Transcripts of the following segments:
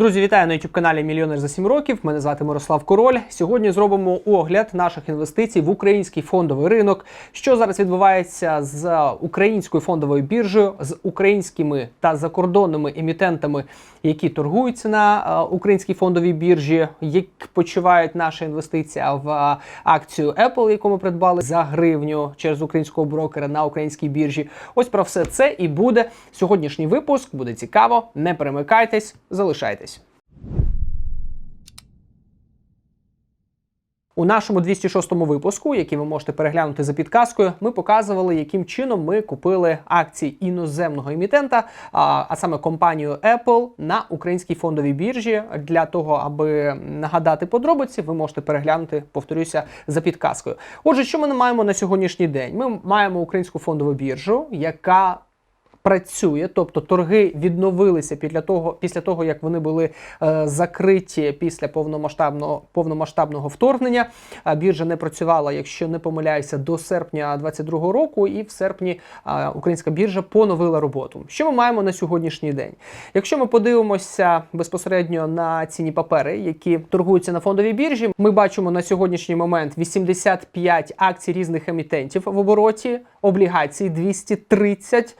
Друзі, вітаю на youtube каналі Мільйонер за 7 років. Мене звати Мирослав Король. Сьогодні зробимо огляд наших інвестицій в український фондовий ринок. Що зараз відбувається з українською фондовою біржею, з українськими та закордонними емітентами, які торгуються на е, українській фондовій біржі, як почувають наша інвестиція в е, акцію Apple, яку ми придбали за гривню через українського брокера на українській біржі. Ось про все це і буде сьогоднішній випуск. Буде цікаво. Не перемикайтесь, залишайтесь. У нашому 206 випуску, який ви можете переглянути за підказкою, ми показували, яким чином ми купили акції іноземного емітента, а, а саме компанію Apple на українській фондовій біржі. Для того, аби нагадати подробиці, ви можете переглянути, повторюся, за підказкою. Отже, що ми маємо на сьогоднішній день? Ми маємо українську фондову біржу, яка Працює, тобто торги відновилися після того, після того як вони були е, закриті після повномасштабного повномасштабного вторгнення. А біржа не працювала, якщо не помиляюся, до серпня 2022 року, і в серпні е, українська біржа поновила роботу. Що ми маємо на сьогоднішній день? Якщо ми подивимося безпосередньо на ціні папери, які торгуються на фондовій біржі, ми бачимо на сьогоднішній момент 85 акцій різних емітентів в обороті, облігацій 230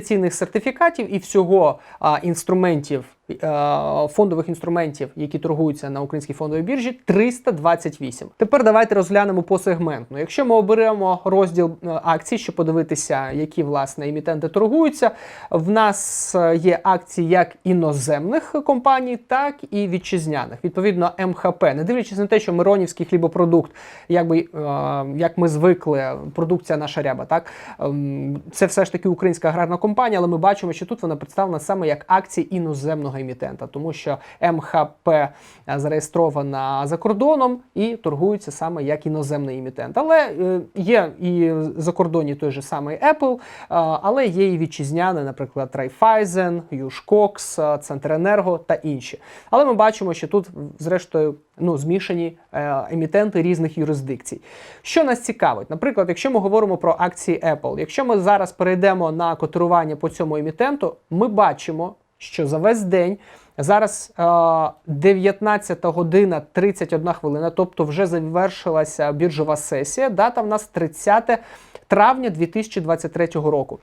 інвестиційних сертифікатів і всього а, інструментів. Е, Фондових інструментів, які торгуються на українській фондовій біржі, 328. Тепер давайте розглянемо посегментно. Якщо ми оберемо розділ е, акцій, щоб подивитися, які власне емітенти торгуються, в нас е, є акції як іноземних компаній, так і вітчизняних. Відповідно, МХП, не дивлячись на те, що Миронівський хлібопродукт, якби як ми звикли, продукція наша ряба, так ем, це все ж таки українська аграрна компанія, але ми бачимо, що тут вона представлена саме як акції іноземного емітента, тому що МХП зареєстрована за кордоном і торгується саме як іноземний емітент. Але е, є і закордонні той же самий Apple, е, але є і вітчизняне, наприклад, Raiffeisen, Южкокс, Центренерго та інші. Але ми бачимо, що тут, зрештою, ну, змішані е, емітенти різних юрисдикцій. Що нас цікавить? Наприклад, якщо ми говоримо про акції Apple, якщо ми зараз перейдемо на котирування по цьому емітенту, ми бачимо, що за весь день. Зараз е, 19 година 31 хвилина, тобто вже завершилася біржова сесія. Дата в нас 30 травня 2023 року.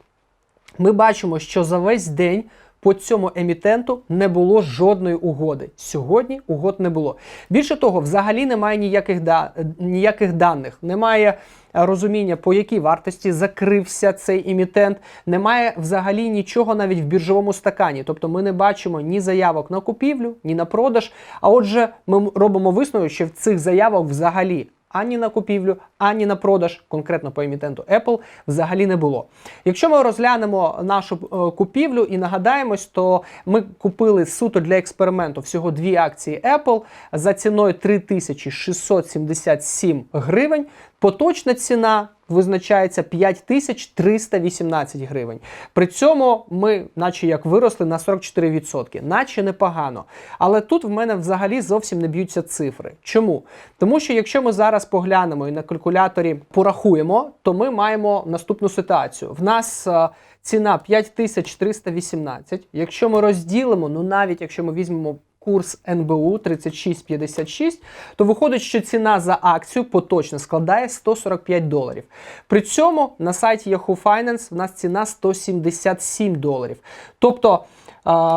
Ми бачимо, що за весь день по цьому емітенту не було жодної угоди. Сьогодні угод не було. Більше того, взагалі немає ніяких да, ніяких даних, немає розуміння, по якій вартості закрився цей емітент. Немає взагалі нічого навіть в біржовому стакані. Тобто ми не бачимо ні заявок на купівлю, ні на продаж. А отже, ми робимо висновок, що в цих заявок взагалі ані на купівлю, ані на продаж, конкретно по емітенту Apple, взагалі не було. Якщо ми розглянемо нашу е, купівлю і нагадаємось, то ми купили суто для експерименту всього дві акції Apple за ціною 3677 гривень. Поточна ціна визначається 5318 гривень. При цьому ми, наче як виросли на 44%, наче непогано. Але тут в мене взагалі зовсім не б'ються цифри. Чому? Тому що якщо ми зараз поглянемо і на калькуляторі порахуємо, то ми маємо наступну ситуацію. В нас е, ціна 5318. Якщо ми розділимо, ну навіть якщо ми візьмемо курс НБУ 36,56, то виходить, що ціна за акцію поточно складає 145 доларів. При цьому на сайті Yahoo Finance в нас ціна 177 доларів. Тобто,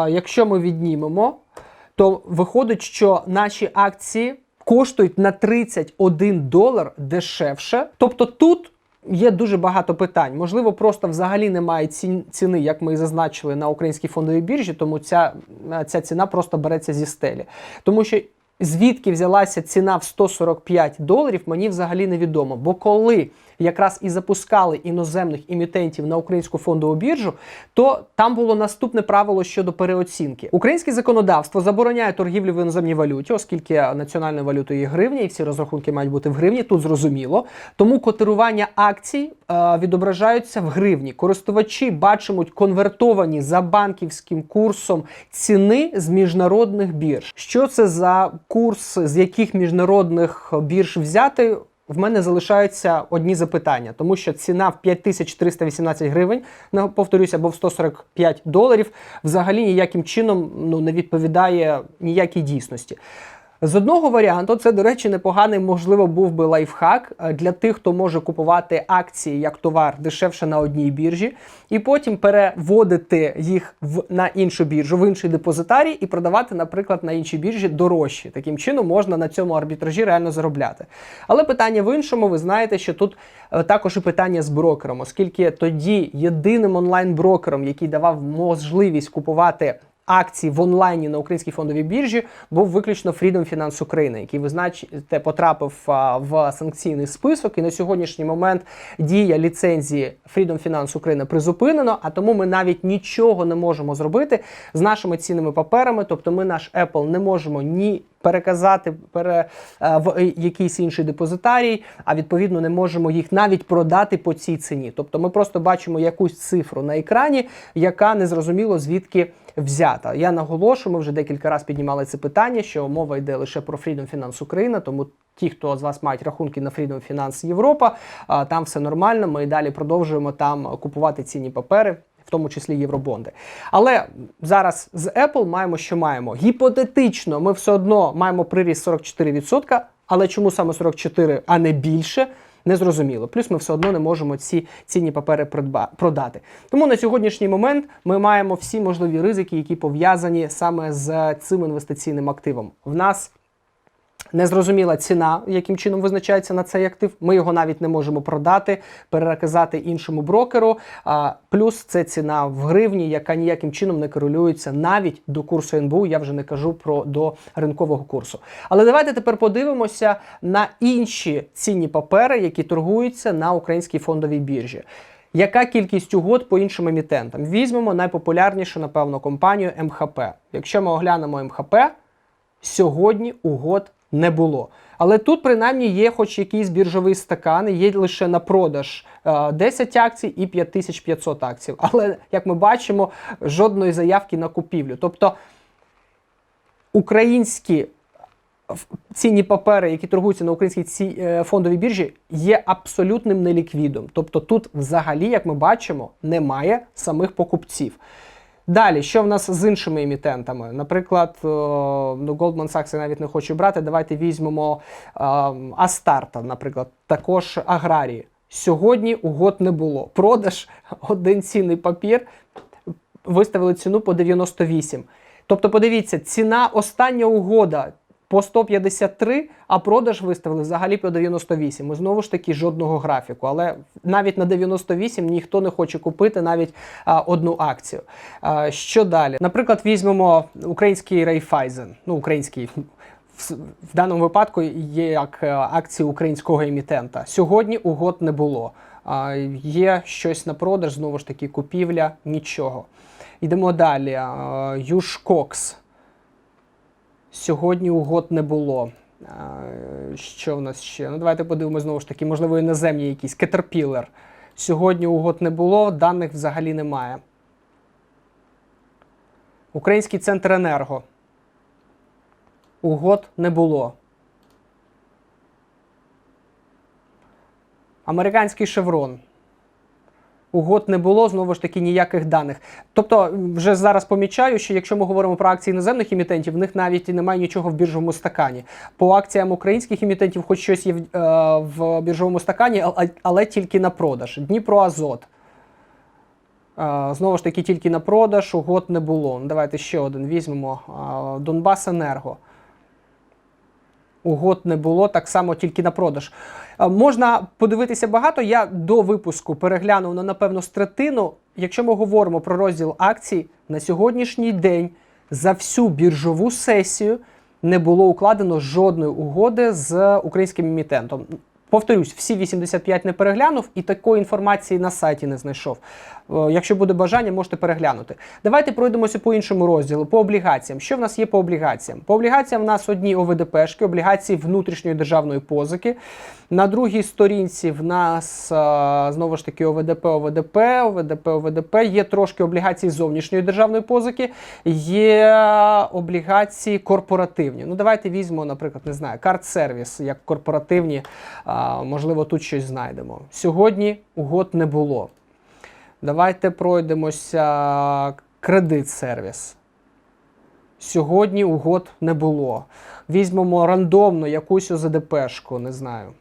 якщо ми віднімемо, то виходить, що наші акції коштують на 31 долар дешевше. Тобто тут. Є дуже багато питань. Можливо, просто взагалі немає ці- ціни, як ми і зазначили на українській фондовій біржі, тому ця, ця ціна просто береться зі стелі. Тому що звідки взялася ціна в 145 доларів, мені взагалі невідомо. Бо коли якраз і запускали іноземних емітентів на українську фондову біржу, то там було наступне правило щодо переоцінки. Українське законодавство забороняє торгівлю в іноземній валюті, оскільки національною валютою є гривня, і всі розрахунки мають бути в гривні. Тут зрозуміло. Тому котирування акцій е, відображаються в гривні. Користувачі бачимуть конвертовані за банківським курсом ціни з міжнародних бірж. Що це за курс, з яких міжнародних бірж взяти? В мене залишаються одні запитання, тому що ціна в 5318 гривень, на- повторюся, або в 145 доларів, взагалі ніяким чином ну, не відповідає ніякій дійсності. З одного варіанту, це, до речі, непоганий, можливо, був би лайфхак е, для тих, хто може купувати акції як товар дешевше на одній біржі, і потім переводити їх в на іншу біржу, в інший депозитарій і продавати, наприклад, на іншій біржі дорожче. Таким чином можна на цьому арбітражі реально заробляти. Але питання в іншому, ви знаєте, що тут е, також і питання з брокером, оскільки тоді єдиним онлайн-брокером, який давав можливість купувати акцій в онлайні на українській фондовій біржі був виключно Freedom Finance України, який визначте потрапив в санкційний список. І на сьогоднішній момент дія ліцензії Freedom Finance України призупинено. А тому ми навіть нічого не можемо зробити з нашими цінними паперами. Тобто, ми наш Apple не можемо ні переказати пере, е, в якийсь інший депозитарій, а відповідно не можемо їх навіть продати по цій ціні. Тобто ми просто бачимо якусь цифру на екрані, яка незрозуміло звідки взята. Я наголошую, ми вже декілька разів піднімали це питання, що мова йде лише про Freedom Finance Україна, тому ті, хто з вас мають рахунки на Freedom Finance Європа, там все нормально. Ми і далі продовжуємо там купувати цінні папери. Тому числі євробонди. Але зараз з Apple маємо, що маємо. Гіпотетично, ми все одно маємо приріст 44%, але чому саме 44, а не більше? Незрозуміло. Плюс ми все одно не можемо ці цінні папери продати. Тому на сьогоднішній момент ми маємо всі можливі ризики, які пов'язані саме з цим інвестиційним активом. В нас Незрозуміла ціна, яким чином визначається на цей актив. Ми його навіть не можемо продати, переказати іншому брокеру. А, плюс це ціна в гривні, яка ніяким чином не корелюється навіть до курсу НБУ. Я вже не кажу про до ринкового курсу. Але давайте тепер подивимося на інші цінні папери, які торгуються на українській фондовій біржі. Яка кількість угод по іншим емітентам? Візьмемо найпопулярнішу, напевно, компанію МХП. Якщо ми оглянемо МХП, сьогодні угод не було. Але тут, принаймні, є хоч якийсь біржовий стакан, є лише на продаж е, 10 акцій і 5500 акцій. Але, як ми бачимо, жодної заявки на купівлю. Тобто українські в- цінні папери, які торгуються на українській е, фондовій біржі, є абсолютним неліквідом. Тобто тут взагалі, як ми бачимо, немає самих покупців. Далі, що в нас з іншими емітентами? Наприклад, е, ну, Goldman Sachs я навіть не хочу брати. Давайте візьмемо е, Астарта, наприклад, також Аграрії. Сьогодні угод не було. Продаж один цінний папір виставили ціну по 98. Тобто, подивіться, ціна остання угода по 153, а продаж виставили взагалі по 98. Ми знову ж таки жодного графіку. Але навіть на 98 ніхто не хоче купити навіть а, одну акцію. А, що далі? Наприклад, візьмемо український Райфайзен. Ну, український. В, даному випадку є як е, акції українського емітента. Сьогодні угод не було. А, є щось на продаж, знову ж таки, купівля, нічого. Йдемо далі. А, Южкокс. Сьогодні угод не було. Що в нас ще? Ну, давайте подивимося знову ж таки, можливо, іноземні якісь. Caterpillar. Сьогодні угод не було, даних взагалі немає. Український центр енерго. Угод не було. Американський шеврон. Угод не було, знову ж таки, ніяких даних. Тобто, вже зараз помічаю, що якщо ми говоримо про акції іноземних емітентів, в них навіть і немає нічого в біржовому стакані. По акціям українських емітентів, хоч щось є в, е, в біржовому стакані, але тільки на продаж. Дніпро Азот. Е, Знову ж таки, тільки на продаж, угод не було. Ну, Давайте ще один візьмемо. Е, Донбас Енерго. Угод не було, так само тільки на продаж. Е, Можна подивитися багато. Я до випуску переглянув на напевно з третину. Якщо ми говоримо про розділ акцій, на сьогоднішній день за всю біржову сесію не було укладено жодної угоди з українським емітентом. Повторюсь, всі 85 не переглянув і такої інформації на сайті не знайшов. Е, Якщо буде бажання, можете переглянути. Давайте пройдемося по іншому розділу, по облігаціям. Що в нас є по облігаціям? По облігаціям в нас одні ОВДПшки, облігації внутрішньої державної позики. На другій сторінці в нас е, знову ж таки ОВДП, ОВДП, ОВДП, ОВДП. Є трошки облігацій зовнішньої державної позики, є облігації корпоративні. Ну давайте візьмемо, наприклад, не знаю, карт сервіс як корпоративні А, можливо, тут щось знайдемо. Сьогодні угод не було. Давайте пройдемося кредит сервіс. Сьогодні угод не було. Візьмемо рандомно якусь ОЗДПшку, не знаю.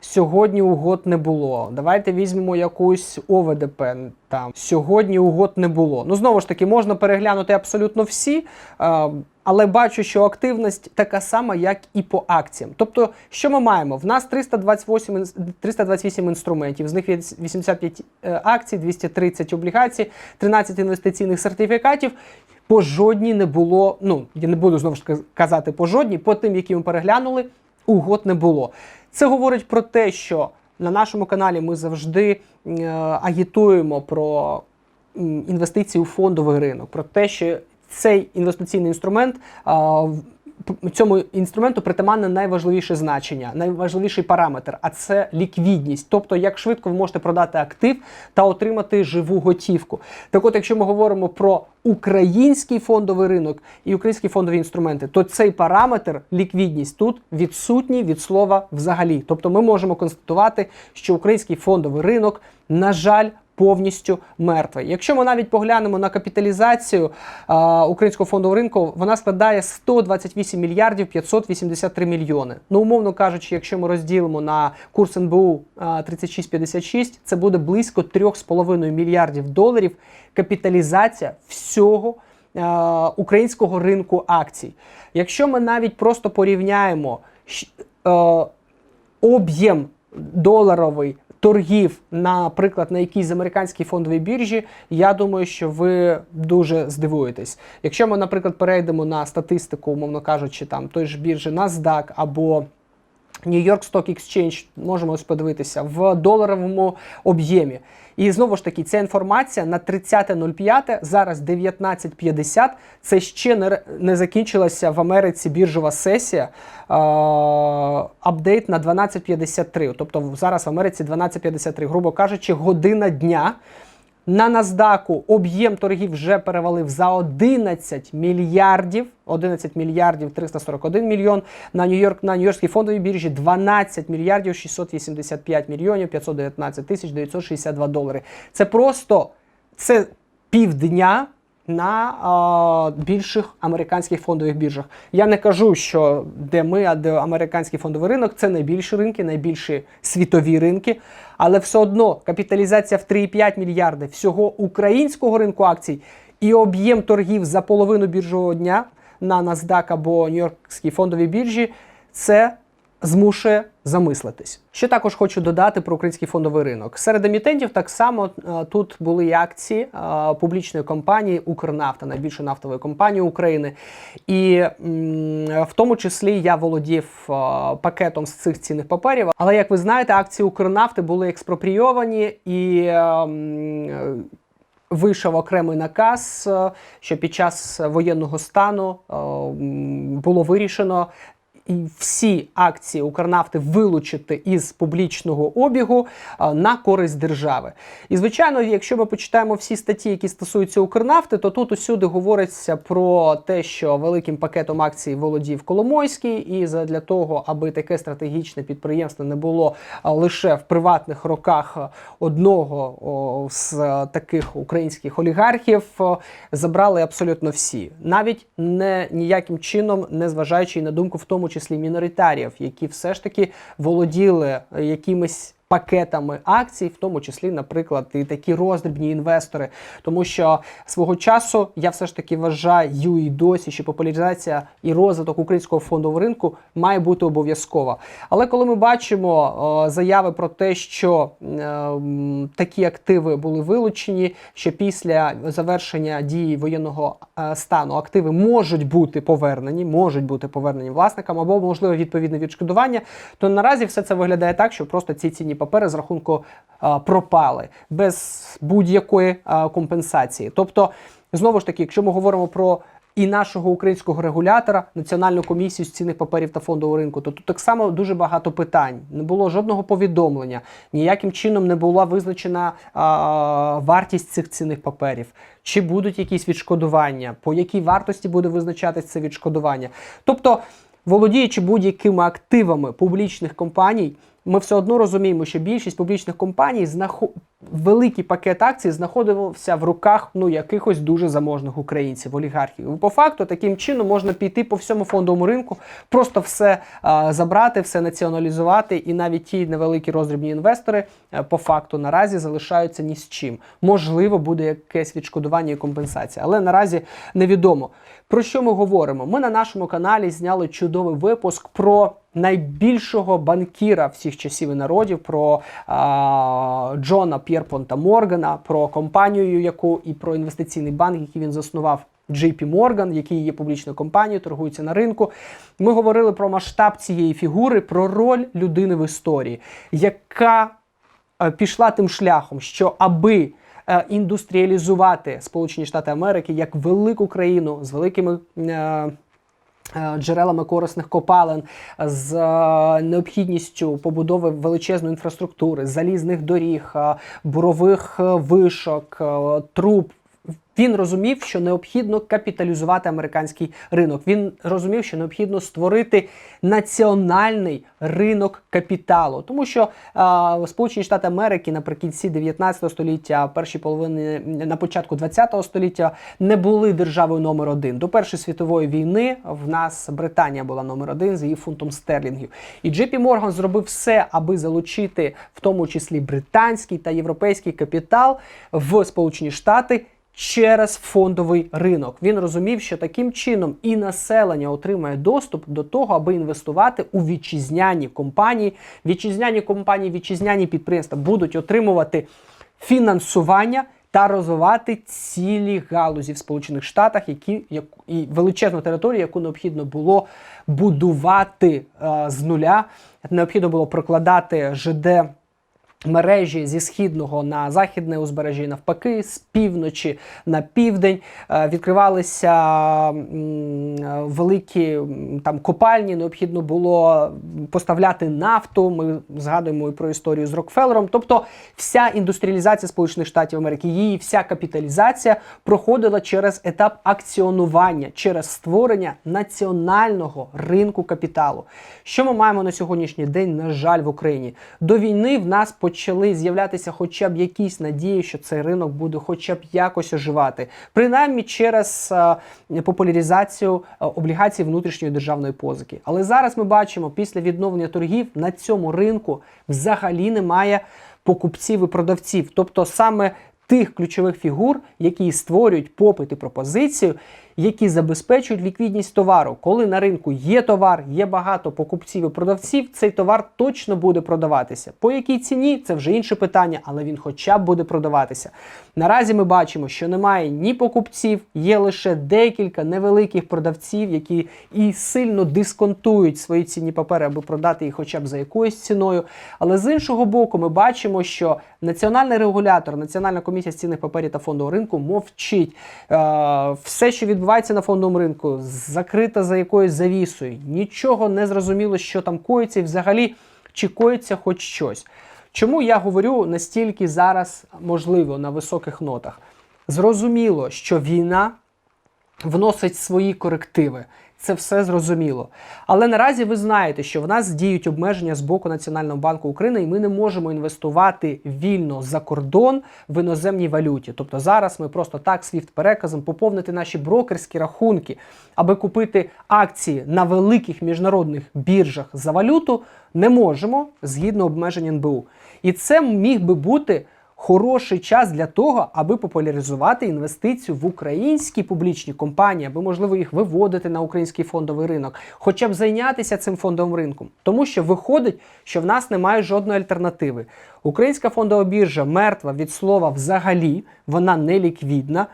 Сьогодні угод не було. Давайте візьмемо якусь ОВДП там. Сьогодні угод не було. Ну, знову ж таки, можна переглянути абсолютно всі, е, але бачу, що активність така сама, як і по акціям. Тобто, що ми маємо? В нас 328, інс- 328 інструментів, з них 85 е, акцій, 230 облігацій, 13 інвестиційних сертифікатів. По жодній не було. Ну, я не буду знову ж казати по жодній, по тим, які ми переглянули, угод не було. Це говорить про те, що на нашому каналі ми завжди е, агітуємо про інвестиції у фондовий ринок, про те, що цей інвестиційний інструмент цьому інструменту притаманне найважливіше значення, найважливіший параметр, а це ліквідність, тобто як швидко ви можете продати актив та отримати живу готівку. Так от, якщо ми говоримо про український фондовий ринок і українські фондові інструменти, то цей параметр ліквідність тут відсутній від слова взагалі. Тобто ми можемо констатувати, що український фондовий ринок, на жаль, повністю мертвий. Якщо ми навіть поглянемо на капіталізацію а, українського фондового ринку, вона складає 128 мільярдів 583 мільйони. Ну, умовно кажучи, якщо ми розділимо на курс НБУ а, 36,56, це буде близько 3,5 мільярдів доларів капіталізація всього українського ринку акцій. Якщо ми навіть просто порівняємо е, об'єм доларовий торгів, наприклад, на якійсь американській фондовій біржі, я думаю, що ви дуже здивуєтесь. Якщо ми, наприклад, перейдемо на статистику, умовно кажучи, там той ж біржі NASDAQ або York Stock Exchange, можемо ось подивитися, в доларовому об'ємі. І знову ж таки, ця інформація на 30.05, зараз 19.50. Це ще не, не закінчилася в Америці біржова сесія. Апдейт на 12.53. Тобто зараз в Америці 12.53, грубо кажучи, година дня. На NASDAQ об'єм торгів вже перевалив за 11 мільярдів, 11 мільярдів 341 мільйон. На Нью-Йорк, на Нью-Йоркській фондовій біржі 12 мільярдів 685 мільйонів 519 тисяч 962 долари. Це просто це півдня на більших американських фондових біржах. Я не кажу, що де ми, а де американський фондовий ринок, це найбільші ринки, найбільші світові ринки. Але все одно капіталізація в 3,5 мільярди всього українського ринку акцій і об'єм торгів за половину біржового дня на NASDAQ або Нью-Йоркській фондовій біржі це змушує замислитись. Що також хочу додати про український фондовий ринок. Серед емітентів так само е, тут були і акції е, публічної компанії Укрнафта, найбільшої нафтової компанії України. І в тому числі я володів е, пакетом з цих цінних паперів. Але як ви знаєте, акції Укрнафти були експропрійовані і. е, Вийшов окремий наказ, що під час воєнного стану було вирішено всі акції Укрнафти вилучити із публічного обігу е, на користь держави. І звичайно, якщо ми почитаємо всі статті, які стосуються Укрнафти, то тут усюди говориться про те, що великим пакетом акцій володів Коломойський, і для того, аби таке стратегічне підприємство не було е, лише в приватних руках одного з таких українських олігархів, е, забрали абсолютно всі, навіть не ніяким чином не зважаючи на думку, в тому числі міноритаріїв, які все ж таки володіли е, якимись. Пакетами акцій, в тому числі, наприклад, і такі роздрібні інвестори, тому що свого часу я все ж таки вважаю і досі, що популяризація і розвиток українського фондового ринку має бути обов'язкова. Але коли ми бачимо е, заяви про те, що е, такі активи були вилучені, що після завершення дії воєнного е, стану активи можуть бути повернені, можуть бути повернені власникам або можливо відповідне відшкодування, то наразі все це виглядає так, що просто ці цінні папери з рахунку пропали без будь-якої компенсації. Тобто, знову ж таки, якщо ми говоримо про і нашого українського регулятора, Національну комісію з цінних паперів та фондового ринку, то тут так само дуже багато питань. Не було жодного повідомлення, ніяким чином не була визначена а, вартість цих цінних паперів. Чи будуть якісь відшкодування, по якій вартості буде визначатись це відшкодування. Тобто. володіючи будь-якими активами публічних компаній, ми все одно розуміємо, що більшість публічних компаній знахо... великий пакет акцій знаходився в руках ну якихось дуже заможних українців, олігархів. По факту таким чином можна піти по всьому фондовому ринку, просто все а, забрати, все націоналізувати, і навіть ті невеликі роздрібні інвестори е, по факту наразі залишаються ні з чим. Можливо, буде якесь відшкодування і компенсація, але наразі невідомо. Про що ми говоримо? Ми на нашому каналі зняли чудовий випуск про найбільшого банкіра всіх часів і народів, про а, Джона П'єрпонта Моргана, про компанію, яку і про інвестиційний банк, який він заснував. JP Morgan, який є публічною компанією, торгується на ринку. Ми говорили про масштаб цієї фігури, про роль людини в історії, яка е, пішла тим шляхом, що аби е, індустріалізувати Сполучені Штати Америки як велику країну з великими. Е, е, Джерелами корисних копалин з е, необхідністю побудови величезної інфраструктури, залізних доріг, е, бурових е, вишок, е, труб. Він розумів, що необхідно капіталізувати американський ринок. Він розумів, що необхідно створити національний ринок капіталу, тому що е, Сполучені Штати Америки наприкінці 19 століття, перші половини на початку 20 століття не були державою номер один. До Першої світової війни в нас Британія була номер один з її фунтом стерлінгів. І Джепі Морган зробив все, аби залучити в тому числі британський та європейський капітал в Сполучені Штати через фондовий ринок. Він розумів, що таким чином і населення отримає доступ до того, аби інвестувати у вітчизняні компанії. Вітчизняні компанії, вітчизняні підприємства будуть отримувати фінансування. Та розвивати цілі галузі в Сполучених Штатах, які як і величезну територію, яку необхідно було будувати е, з нуля. Необхідно було прокладати ЖД мережі зі східного на західне узбережжя, навпаки, з півночі на південь Е, відкривалися е, великі там копальні. Необхідно було поставляти нафту. Ми згадуємо і про історію з Рокфеллером. Тобто, вся індустріалізація Сполучених Штатів Америки, її вся капіталізація проходила через етап акціонування, через створення національного ринку капіталу. Що ми маємо на сьогоднішній день, на жаль, в Україні? До війни в нас почали з'являтися хоча б якісь надії, що цей ринок буде хоча б якось оживати, принаймні через е, популяризацію е, облігацій внутрішньої державної позики. Але зараз ми бачимо, після відновлення торгів на цьому ринку взагалі немає покупців і продавців. Тобто саме тих ключових фігур, які створюють попит і пропозицію, які забезпечують ліквідність товару. Коли на ринку є товар, є багато покупців і продавців, цей товар точно буде продаватися. По якій ціні це вже інше питання, але він хоча б буде продаватися. Наразі ми бачимо, що немає ні покупців, є лише декілька невеликих продавців, які і сильно дисконтують свої цінні папери, аби продати їх хоча б за якоюсь ціною. Але з іншого боку, ми бачимо, що національний регулятор, Національна комісія з цінних паперів та фондового ринку мовчить. Е, все, що відбувається на фондовому ринку, закрита за якоюсь завісою. Нічого не зрозуміло, що там коїться, і взагалі чи коїться хоч щось. Чому я говорю настільки зараз можливо на високих нотах? Зрозуміло, що війна вносить свої корективи. Це все зрозуміло. Але наразі ви знаєте, що в нас діють обмеження з боку Національного банку України, і ми не можемо інвестувати вільно за кордон в іноземній валюті. Тобто зараз ми просто так свіфт переказом поповнити наші брокерські рахунки, аби купити акції на великих міжнародних біржах за валюту, не можемо згідно обмежень НБУ. І це міг би бути хороший час для того, аби популяризувати інвестицію в українські публічні компанії, аби можливо їх виводити на український фондовий ринок, хоча б зайнятися цим фондовим ринком, тому що виходить, що в нас немає жодної альтернативи. Українська фондова біржа мертва від слова взагалі, вона не ліквідна.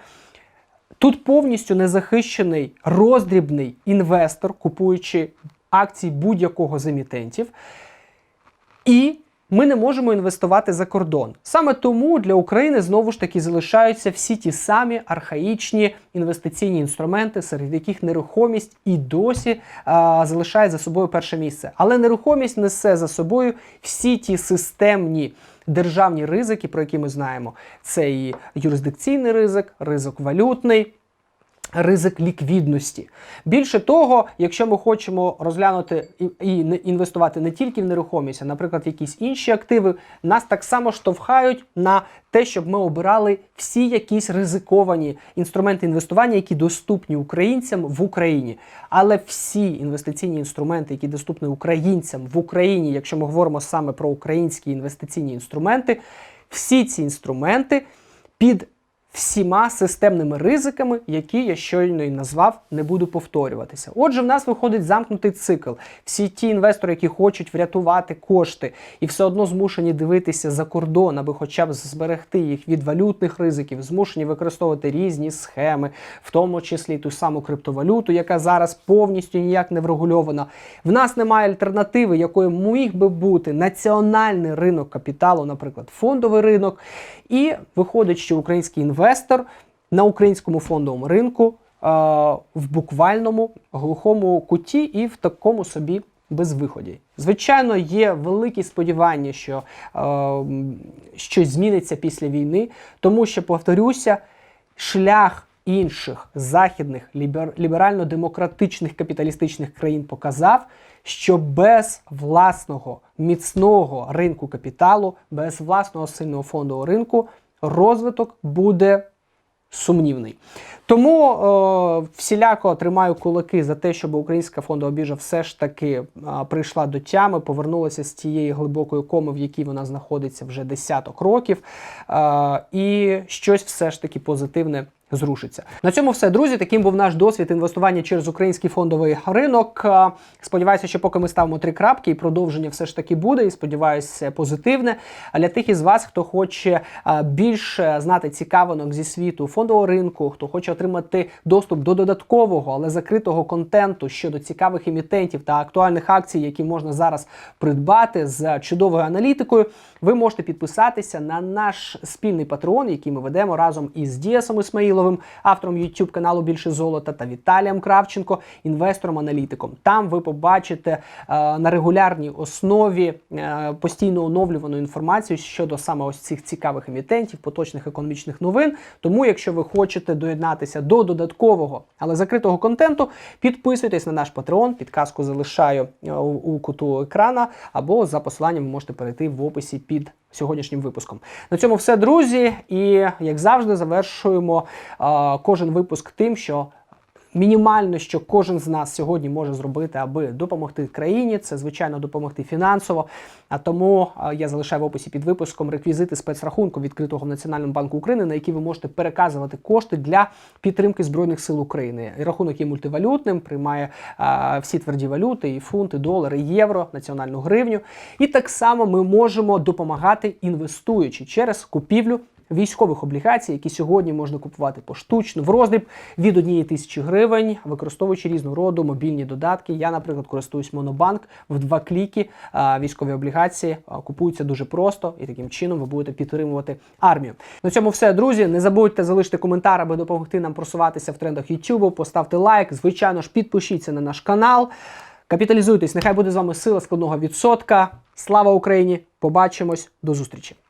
Тут повністю незахищений роздрібний інвестор, купуючи акції будь-якого з емітентів. І ми не можемо інвестувати за кордон. Саме тому для України знову ж таки залишаються всі ті самі архаїчні інвестиційні інструменти, серед яких нерухомість і досі а, залишає за собою перше місце. Але нерухомість несе за собою всі ті системні. Державні ризики, про які ми знаємо, це і юрисдикційний ризик, ризик валютний, Ризик ліквідності. Більше того, якщо ми хочемо розглянути і, інвестувати не тільки в нерухомість, а, наприклад, в якісь інші активи, нас так само штовхають на те, щоб ми обирали всі якісь ризиковані інструменти інвестування, які доступні українцям в Україні. Але всі інвестиційні інструменти, які доступні українцям в Україні, якщо ми говоримо саме про українські інвестиційні інструменти, всі ці інструменти під всіма системними ризиками, які я щойно і назвав, не буду повторюватися. Отже, в нас виходить замкнутий цикл. Всі ті інвестори, які хочуть врятувати кошти і все одно змушені дивитися за кордон, аби хоча б зберегти їх від валютних ризиків, змушені використовувати різні схеми, в тому числі ту саму криптовалюту, яка зараз повністю ніяк не врегульована. В нас немає альтернативи, якою міг би бути національний ринок капіталу, наприклад, фондовий ринок. І виходить, що український інвестор на українському фондовому ринку е, в буквальному глухому куті і в такому собі безвиході. Звичайно, є великі сподівання, що е, щось зміниться після війни, тому що, повторюся, шлях інших західних лібер- ліберально-демократичних капіталістичних країн показав, що без власного міцного ринку капіталу, без власного сильного фондового ринку розвиток буде сумнівний. Тому е, всіляко тримаю кулаки за те, щоб українська фондова біржа все ж таки е, прийшла до тями, повернулася з тієї глибокої коми, в якій вона знаходиться вже десяток років, е, і щось все ж таки позитивне. Зрушиться на цьому все, друзі. Таким був наш досвід інвестування через український фондовий ринок. Е, Сподіваюся, що поки ми ставимо три крапки, і продовження все ж таки буде. І сподіваюся, позитивне. А для тих із вас, хто хоче е, більше знати цікавинок зі світу фондового ринку, хто хоче отримати доступ до додаткового, але закритого контенту щодо цікавих емітентів та актуальних акцій, які можна зараз придбати з чудовою аналітикою, ви можете підписатися на наш спільний патреон, який ми ведемо разом із Діасом Ісмаїловим, автором YouTube каналу Більше золота та Віталієм Кравченко, інвестором-аналітиком. Там ви побачите е, на регулярній основі е, постійно оновлювану інформацію щодо саме ось цих цікавих емітентів, поточних економічних новин. Тому, якщо ви хочете доєднатися до додаткового, але закритого контенту, підписуйтесь на наш Patreon, підказку залишаю е, у, куту екрана, або за посиланням ви можете перейти в описі під сьогоднішнім випуском. На цьому все, друзі. І як завжди, завершуємо кожен випуск тим, що Мінімально, що кожен з нас сьогодні може зробити, аби допомогти країні, це звичайно допомогти фінансово. А тому я залишаю в описі під випуском реквізити спецрахунку відкритого в Національному банку України, на які ви можете переказувати кошти для підтримки збройних сил України. І рахунок є мультивалютним, приймає а, всі тверді валюти, і фунти, долари, і євро, національну гривню. І так само ми можемо допомагати інвестуючи через купівлю військових облігацій, які сьогодні можна купувати поштучно в роздріб від однієї тисячі гривень, використовуючи різного роду мобільні додатки. Я, наприклад, користуюсь Монобанк в два кліки. Військові облігації купуються дуже просто, і таким чином ви будете підтримувати армію. На цьому все, друзі. Не забудьте залишити коментар, аби допомогти нам просуватися в трендах YouTube. Поставте лайк. Звичайно ж, підпишіться на наш канал. Капіталізуйтесь, нехай буде з вами сила складного відсотка. Слава Україні! Побачимось, до зустрічі!